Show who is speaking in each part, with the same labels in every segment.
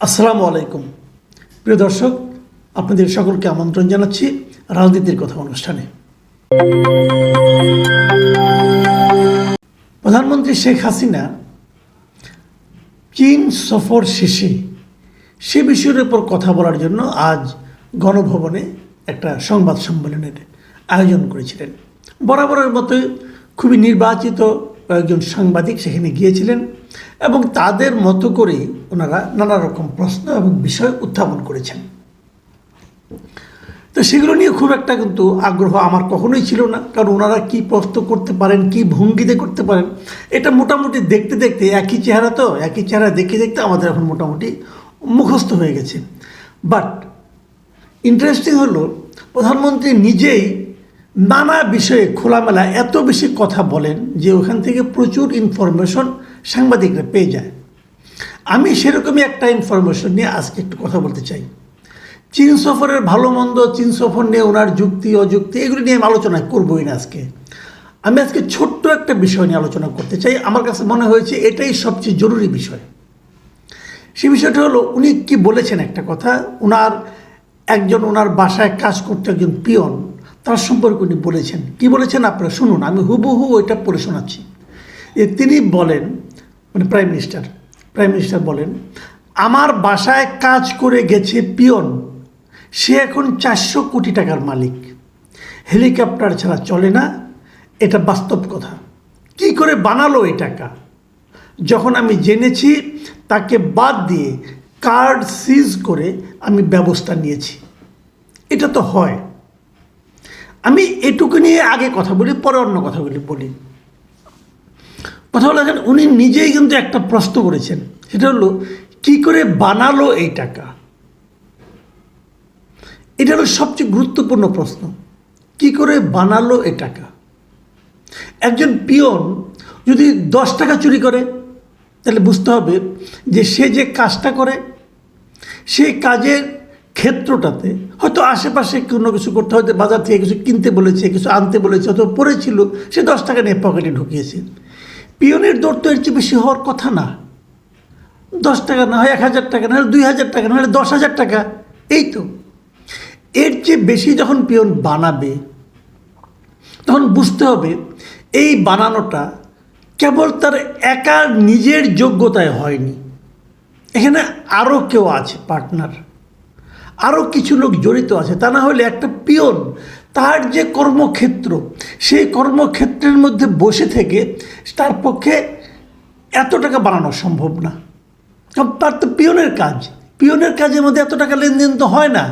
Speaker 1: আসসালামু আলাইকুম। প্রিয় দর্শক, আপনাদের সকলকে আমন্ত্রণ জানাচ্ছি রাজনীতির কথা অনুষ্ঠানে। প্রধানমন্ত্রী শেখ হাসিনা চীন সফর শেষে সে বিষয়ের উপর কথা বলার জন্য আজ গণভবনে একটা সংবাদ সম্মেলনের আয়োজন করেছিলেন। বরাবরের মতোই খুবই নির্বাচিত কয়েকজন সাংবাদিক সেখানে গিয়েছিলেন। এবং তাদের মতো করে ওনারা নানা রকম প্রশ্ন এবং বিষয় উত্থাপন করেছেন। তো সেগুলো নিয়ে খুব একটা কিন্তু আগ্রহ আমার কখনোই ছিল না, কারণ ওনারা কী প্রশ্ন করতে পারেন, কী ভঙ্গিতে করতে পারেন, এটা মোটামুটি দেখতে দেখতে একই চেহারা তো, একই চেহারা দেখতে দেখতে আমাদের এখন মোটামুটি মুখস্থ হয়ে গেছে। বাট ইন্টারেস্টিং হলো, প্রধানমন্ত্রী নিজেই নানা বিষয়ে খোলামেলা এত বেশি কথা বলেন যে ওখান থেকে প্রচুর ইনফরমেশন সাংবাদিকরা পেয়ে যায়। আমি সেরকমই একটা ইনফরমেশন নিয়ে আজকে একটু কথা বলতে চাই। চীন সফরের ভালো মন্দ, চীন সফর নিয়ে ওনার যুক্তি, অযুক্তি, এগুলো নিয়ে আমি আলোচনা করবোই না আজকে। আমি আজকে ছোট্ট একটা বিষয় নিয়ে আলোচনা করতে চাই। আমার কাছে মনে হয়েছে এটাই সবচেয়ে জরুরি বিষয়। সে বিষয়টা হলো, উনি কি বলেছেন একটা কথা ওনার একজন ওনার বাসায় কাজ করতে একজন পিয়ন, তার সম্পর্কে উনি বলেছেন। কি বলেছেন আপনারা শুনুন, আমি হুবহু ওইটা পড়ে শোনাচ্ছি। তিনি বলেন মানে প্রাইম মিনিস্টার প্রাইম মিনিস্টার বলেন, আমার বাসায় কাজ করে গেছে পিয়ন। সে এখন চারশো কোটি টাকার মালিক। হেলিকপ্টার ছাড়া চলে না। এটা বাস্তব কথা। কি করে বানালো এই টাকা? যখন আমি জেনেছি, তাকে বাদ দিয়ে কার্ড সিজ করে আমি ব্যবস্থা নিয়েছি। এটা তো হয়। আমি এটুকু নিয়ে আগে কথা বলি, পরে অন্য কথাগুলি বলি। কথা যান উনি নিজেই কিন্তু একটা প্রশ্ন করেছেন। সেটা হলো, কি করে বানালো এই টাকা? এটা হলো সবচেয়ে গুরুত্বপূর্ণ প্রশ্ন। কি করে বানালো এই টাকা? একজন পিয়ন যদি দশ টাকা চুরি করে, তাহলে বুঝতে হবে যে সে যে কাজটা করে, সেই কাজের ক্ষেত্রটাতে হয়তো আশেপাশে কোনো কিছু করতে, হয়তো বাজার থেকে কিছু কিনতে বলেছে, কিছু আনতে বলেছে, অথবা পড়েছিল, সে দশ টাকা নিয়ে পকেটে ঢুকিয়েছে। পিয়নের দর তো এর চেয়ে বেশি হওয়ার কথা না। দশ টাকা না হয় এক হাজার টাকা, না হলে দুই হাজার টাকা, না হলে দশ হাজার টাকা। এই তো। এর চেয়ে বেশি যখন পিয়ন বানাবে, তখন বুঝতে হবে এই বানানোটা কেবল তার একার নিজের যোগ্যতায় হয়নি। এখানে আরও কেউ আছে, পার্টনার। আরও কিছু লোক জড়িত আছে। তা না হলে একটা পিয়ন তার যে কর্মক্ষেত্র, সেই কর্মক্ষেত্রের মধ্যে বসে থেকে তার পক্ষে এত টাকা বানানো সম্ভব না। তার তো পিয়নের কাজ। পিয়নের কাজের মধ্যে এত টাকা লেনদেন তো হয় না।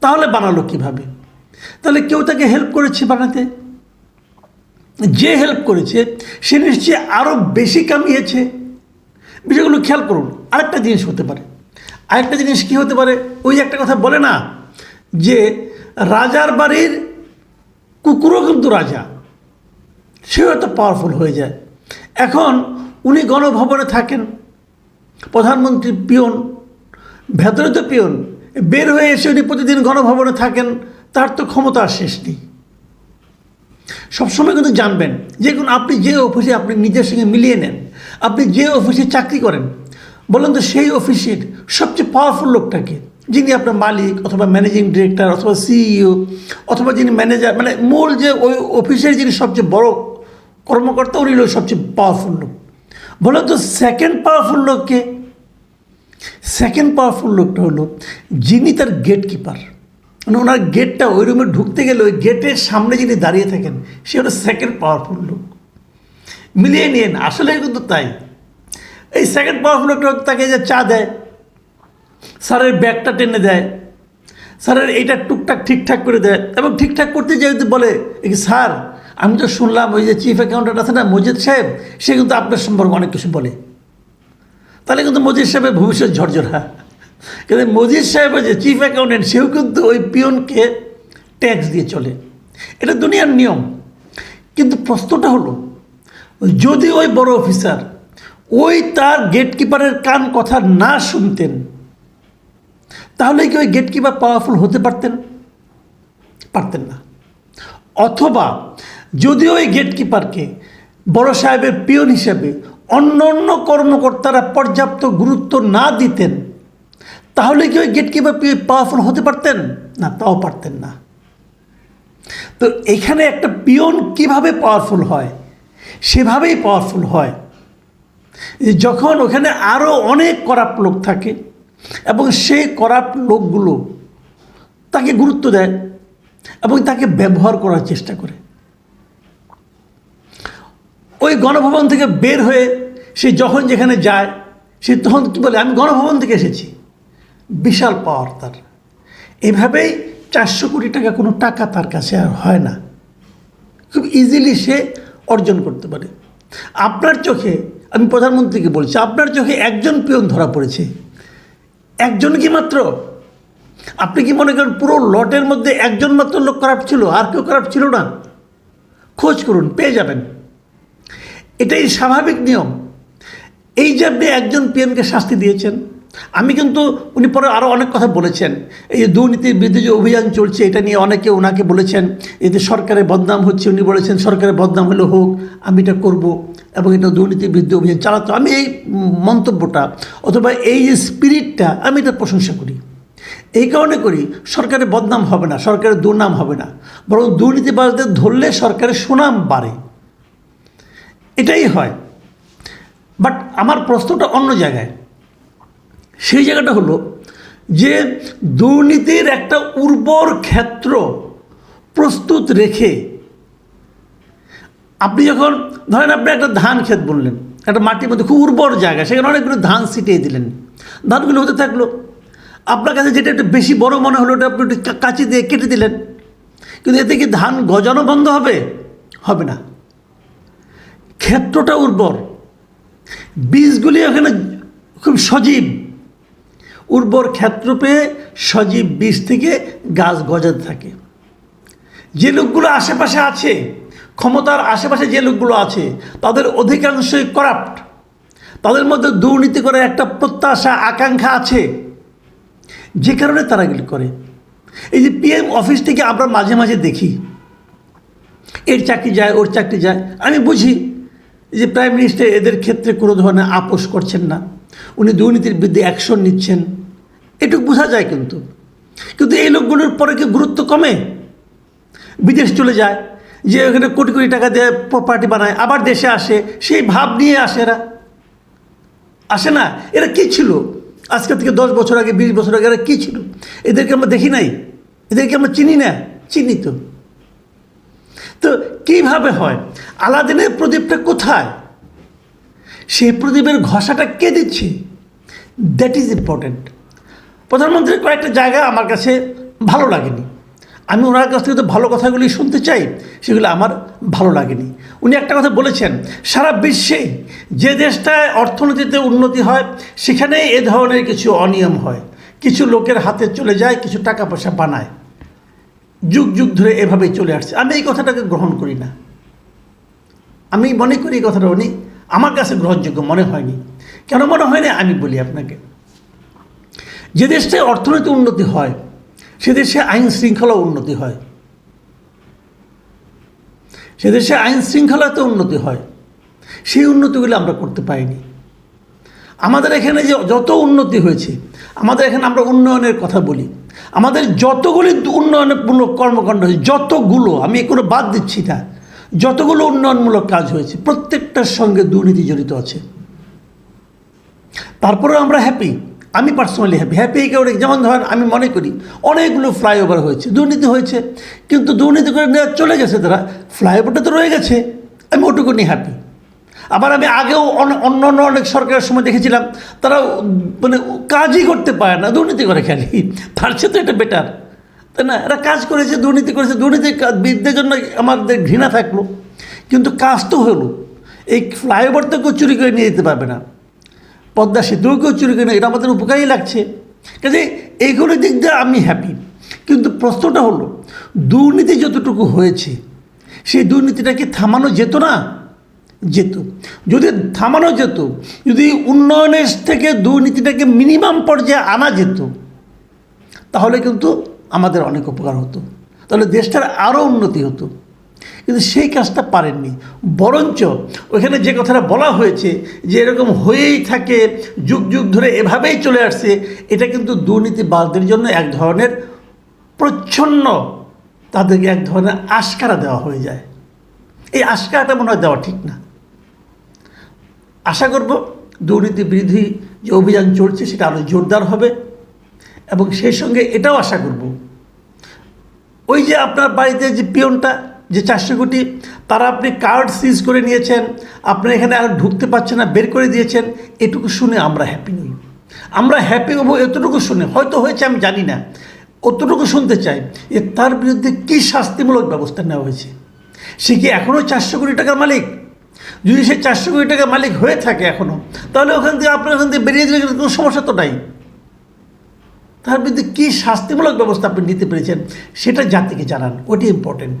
Speaker 1: তাহলে বানালো কীভাবে? তাহলে কেউ তাকে হেল্প করেছে বানাতে? যে হেল্প করেছে, সে নিশ্চয়ই আরও বেশি কামিয়েছে। বিষয়গুলো খেয়াল করুন, আরেকটা জিনিস হতে পারে। আরেকটা জিনিস কী হতে পারে? ওই একটা কথা বলে না, যে রাজার বাড়ির কুকুরও কিন্তু রাজা। সেও এত পাওয়ারফুল হয়ে যায়। এখন উনি গণভবনে থাকেন। প্রধানমন্ত্রী পিয়ন, ভেতরে তো পিয়ন, বের হয়ে এসে উনি প্রতিদিন গণভবনে থাকেন, তার তো ক্ষমতা আর শেষ নেই। সবসময় কিন্তু জানবেন যে কোনো আপনি যে অফিসে আপনি নিজের সঙ্গে মিলিয়ে নেন, আপনি যে অফিসে চাকরি করেন, বলেন তো সেই অফিসের সবচেয়ে পাওয়ারফুল লোকটাকে যিনি আপনার মালিক অথবা ম্যানেজিং ডিরেক্টর অথবা সিইও অথবা যিনি ম্যানেজার মানে মূল যে ওই অফিসের যিনি সবচেয়ে বড় কর্মকর্তা, উনি হলো সবচেয়ে পাওয়ারফুল লোক। বলেন তো সেকেন্ড পাওয়ারফুল লোককে সেকেন্ড পাওয়ারফুল লোকটা হলো যিনি তার গেট কিপার মানে ওনার গেটটা ওই রুমে ঢুকতে গেলে ওই গেটের সামনে যিনি দাঁড়িয়ে থাকেন, সে হলো সেকেন্ড পাওয়ারফুল লোক। মিলিয়ে নিন আসলে কিন্তু তাই। এই সেকেন্ড পাওয়ারফুল লোকটা তাকে যে চা দেয় স্যারের ব্যাগটা টেনে দেয়। স্যারের এইটা টুকটাক ঠিকঠাক করে দেয় এবং ঠিকঠাক করতে যদি বলে স্যার, আমি তো শুনলাম ওই যে চিফ অ্যাকাউন্টেন্ট আছে না, মজিদ সাহেব, সে কিন্তু আপনার সম্পর্কে অনেক কিছু বলে। তাহলে কিন্তু মজিদ সাহেবের ভবিষ্যৎ ঝরঝরা। কিন্তু মজিদ সাহেবের যে চিফ অ্যাকাউন্টেন্ট সেও কিন্তু ওই পিয়নকে ট্যাক্স দিয়ে চলে। এটা দুনিয়ার নিয়ম। কিন্তু প্রশ্নটা হলো, যদি ওই বড় অফিসার ওই তার গেটকিপারের কান কথা না শুনতেন তাহলে কি ওই গেটকিপার পাওয়ারফুল হতে পারতেন? পারতেন না। অথবা যদি ওই গেটকিপারকে বড় সাহেবের পিয়ন হিসেবে অন্য অন্য কর্মকর্তারা পর্যাপ্ত গুরুত্ব না দিতেন, তাহলে কি ওই গেটকিপার পাওয়ারফুল হতে পারতেন? না, তাও পারতেন না। তো এখানে একটা পিয়ন কীভাবে পাওয়ারফুল হয়? সেভাবেই পাওয়ারফুল হয়। যখন ওখানে আরও অনেক করাপ্ট লোক থাকে এবং সেই করাপ্ট লোকগুলো তাকে গুরুত্ব দেয় এবং তাকে ব্যবহার করার চেষ্টা করে। ওই গণভবন থেকে বের হয়ে সে যখন যেখানে যায়, সে তখন কী বলে, আমি গণভবন থেকে এসেছি। বিশাল পাওয়ার তার। এভাবেই চারশো কোটি টাকা কোনো টাকা তার কাছে আর হয় না। খুব ইজিলি সে অর্জন করতে পারে। আপনার চোখে, আমি প্রধানমন্ত্রীকে বলছি, আপনার চোখে একজন পিয়ন ধরা পড়েছে। একজন কি মাত্র? আপনি কি মনে করেন পুরো লটের মধ্যে একজন মাত্র লোক খারাপ ছিল? আর কেউ খারাপ ছিল না? খোঁজ করুন, পেয়ে যাবেন। এটাই স্বাভাবিক নিয়ম। এই যে আপনি একজন পিএমকে শাস্তি দিয়েছেন আমি কিন্তু উনি পরে আরও অনেক কথা বলেছেন। এই দুর্নীতির বিরুদ্ধে যে অভিযান চলছে, এটা নিয়ে অনেকে ওনাকে বলেছেন এতে সরকারের বদনাম হচ্ছে, উনি বলেছেন সরকারের বদনাম হলে হোক, আমি এটা করব এবং এটা দুর্নীতির বিরুদ্ধে অভিযান চালাতো। আমি এই মন্তব্যটা, অথবা এই যে স্পিরিটটা আমি এটা প্রশংসা করি। এই কারণে করি, সরকারের বদনাম হবে না, সরকারের দুর্নাম হবে না। বরং দুর্নীতিবাজদের ধরলে সরকারের সুনাম বাড়ে। এটাই হয়। বাট আমার প্রশ্নটা অন্য জায়গায়। সেই জায়গাটা হলো যে দুর্নীতির একটা উর্বর ক্ষেত্র প্রস্তুত রেখে আপনি যখন, ধরেন আপনি একটা ধান ক্ষেত বললেন একটা মাটির মধ্যে খুব উর্বর জায়গা, সেখানে অনেকগুলো ধান ছিটিয়ে দিলেন। ধানগুলো হতে থাকল। আপনার কাছে যেটা একটু বেশি বড় মনে হলো, ওটা আপনি একটু কাঁচি দিয়ে কেটে দিলেন। কিন্তু এতে কি ধান গজানো বন্ধ হবে? হবে না। ক্ষেত্রটা উর্বর। বীজগুলি ওখানে খুব সজীব। উর্বর ক্ষেত্র পেয়ে সজীব বীজ থেকে গাছ গজাতে থাকে। যে লোকগুলো আশেপাশে আছে, ক্ষমতার আশেপাশে যে লোকগুলো আছে, তাদের অধিকাংশই করাপ্ট তাদের মধ্যে দুর্নীতি করার একটা প্রত্যাশা, আকাঙ্ক্ষা আছে। যে কারণে তারা এগুলি করে। এই যে পিএম অফিস থেকে আমরা মাঝে মাঝে দেখি, এর চাকরি যায়, ওর চাকরি যায়। আমি বুঝি যে প্রাইম মিনিস্টার এদের ক্ষেত্রে কোনো ধরনের আপোষ করছেন না। উনি দুর্নীতির বিরুদ্ধে অ্যাকশন নিচ্ছেন। এটুকু বোঝা যায় কিন্তু। কিন্তু এই লোকগুলোর পরে কি গুরুত্ব কমে? বিদেশ চলে যায়, যে ওখানে কোটি কোটি টাকা দিয়ে প্রপার্টি বানায়, আবার দেশে আসে, সেই ভাব নিয়ে আসে এরা। আসে না, এরা কী ছিল? আজকে থেকে দশ বছর আগে, বিশ বছর আগে এরা কী ছিল? এদেরকে আমরা দেখি নাই, এদেরকে আমরা চিনি না চিনি তো তো কীভাবে হয়? আলাদিনের প্রদীপটা কোথায়? সেই প্রদীপের ঘষাটা কে দিচ্ছে? দ্যাট ইজ ইম্পর্ট্যান্ট প্রধানমন্ত্রীর কয়েকটা জায়গা আমার কাছে ভালো লাগেনি। আমি ওনার কাছ থেকে তো ভালো কথাগুলি শুনতে চাই, সেগুলো আমার ভালো লাগেনি। উনি একটা কথা বলেছেন, সারা বিশ্বে যে দেশটায় অর্থনীতিতে উন্নতি হয় সেখানে এ ধরনের কিছু অনিয়ম হয়। কিছু লোকের হাতে চলে যায়, কিছু টাকা পয়সা বানায়। যুগ যুগ ধরে এভাবেই চলে আসছে। আমি এই কথাটাকে গ্রহণ করি না। আমি মনে করি এই কথাটা উনি আমার কাছে গ্রহণযোগ্য মনে হয়নি। কেন মনে হয়নি? আমি বলি আপনাকে। যে দেশটায় অর্থনৈতিক উন্নতি হয়, সে দেশে আইন শৃঙ্খলা উন্নতি হয়। সে দেশে আইন শৃঙ্খলাতে উন্নতি হয়, সেই উন্নতিগুলো আমরা করতে পারিনি। আমাদের এখানে যে যত উন্নতি হয়েছে, আমাদের এখানে আমরা উন্নয়নের কথা বলি। আমাদের যতগুলি উন্নয়নমূলক কর্মকাণ্ড হয়েছে, যতগুলো, আমি কোনো বাদ দিচ্ছি না, যতগুলো উন্নয়নমূলক কাজ হয়েছে, প্রত্যেকটার সঙ্গে দুর্নীতি জড়িত আছে। তারপরেও আমরা হ্যাপি আমি পার্সোনালি হ্যাপি হ্যাপি কারণে যেমন ধরেন, আমি মনে করি, অনেকগুলো ফ্লাইওভার হয়েছে, দুর্নীতি হয়েছে, কিন্তু দুর্নীতি করে নেওয়া চলে গেছে তারা ফ্লাইওভারটা তো রয়ে গেছে, আমি ওটুকু নিয়ে হ্যাপি আবার আমি আগেও অন- অন্য অন্য অনেক সরকারের সময় দেখেছিলাম, তারা মানে কাজই করতে পারে না, দুর্নীতি করে খালি চেয়ে তো এটা বেটার তাই না? এরা কাজ করেছে, দুর্নীতি করেছে দুর্নীতি বিদ্যের জন্য আমাদের ঘৃণা থাকল, কিন্তু কাজ তো হলো, এই ফ্লাইওভার তো কেউ চুরি করে নিয়ে যেতে পারবে না। পদ্মা সেতুও কেউ চুরি করে এটা আমাদের উপকারই লাগছে। কাজে এইগুলো দিক দিয়ে আমি হ্যাপি কিন্তু প্রশ্নটা হলো, দুর্নীতি যতটুকু হয়েছে, সেই দুর্নীতিটাকে থামানো যেত না? যেত। যদি থামানো যেত, যদি উন্নয়নের থেকে দুর্নীতিটাকে মিনিমাম পর্যায়ে আনা যেত, তাহলে কিন্তু আমাদের অনেক উপকার হতো। তাহলে দেশটার আরও উন্নতি হতো। কিন্তু সেই কাজটা পারেননি। বরঞ্চ ওখানে যে কথাটা বলা হয়েছে যে এরকম হয়েই থাকে, যুগ যুগ ধরে এভাবেই চলে আসছে, এটা কিন্তু দুর্নীতিবাদদের জন্য এক ধরনের প্রচ্ছন্ন, তাদেরকে এক ধরনের আশকারা দেওয়া হয়ে যায়। এই আশকারাটা মনে হয় দেওয়া ঠিক না। আশা করব দুর্নীতি বিরোধী যে অভিযান চলছে সেটা আরও জোরদার হবে এবং সেই সঙ্গে এটাও আশা করব। ওই যে আপনার বাড়িতে যে পিয়নটা যে চারশো কোটি তারা আপনি কার্ড সিজ করে নিয়েছেন আপনি এখানে আর ঢুকতে পারছেন না, বের করে দিয়েছেন, এটুকু শুনে আমরা হ্যাপি নই। আমরা হ্যাপি হব এতটুকু শুনে, হয়তো হয়েছে, আমি জানি না। অতটুকু শুনতে চাই যে তার বিরুদ্ধে কী শাস্তিমূলক ব্যবস্থা নেওয়া হয়েছে। সে কি এখনও চারশো কোটি টাকার মালিক? যদি সে চারশো কোটি টাকার মালিক হয়ে থাকে এখনও তাহলে ওখান থেকে আপনার ওখান থেকে বেরিয়ে দিলে কোনো সমস্যা তো নাই। তার বিরুদ্ধে কী শাস্তিমূলক ব্যবস্থা আপনি নিতে পেরেছেন, সেটা জাতিকে জানান, ওটি ইম্পর্টেন্ট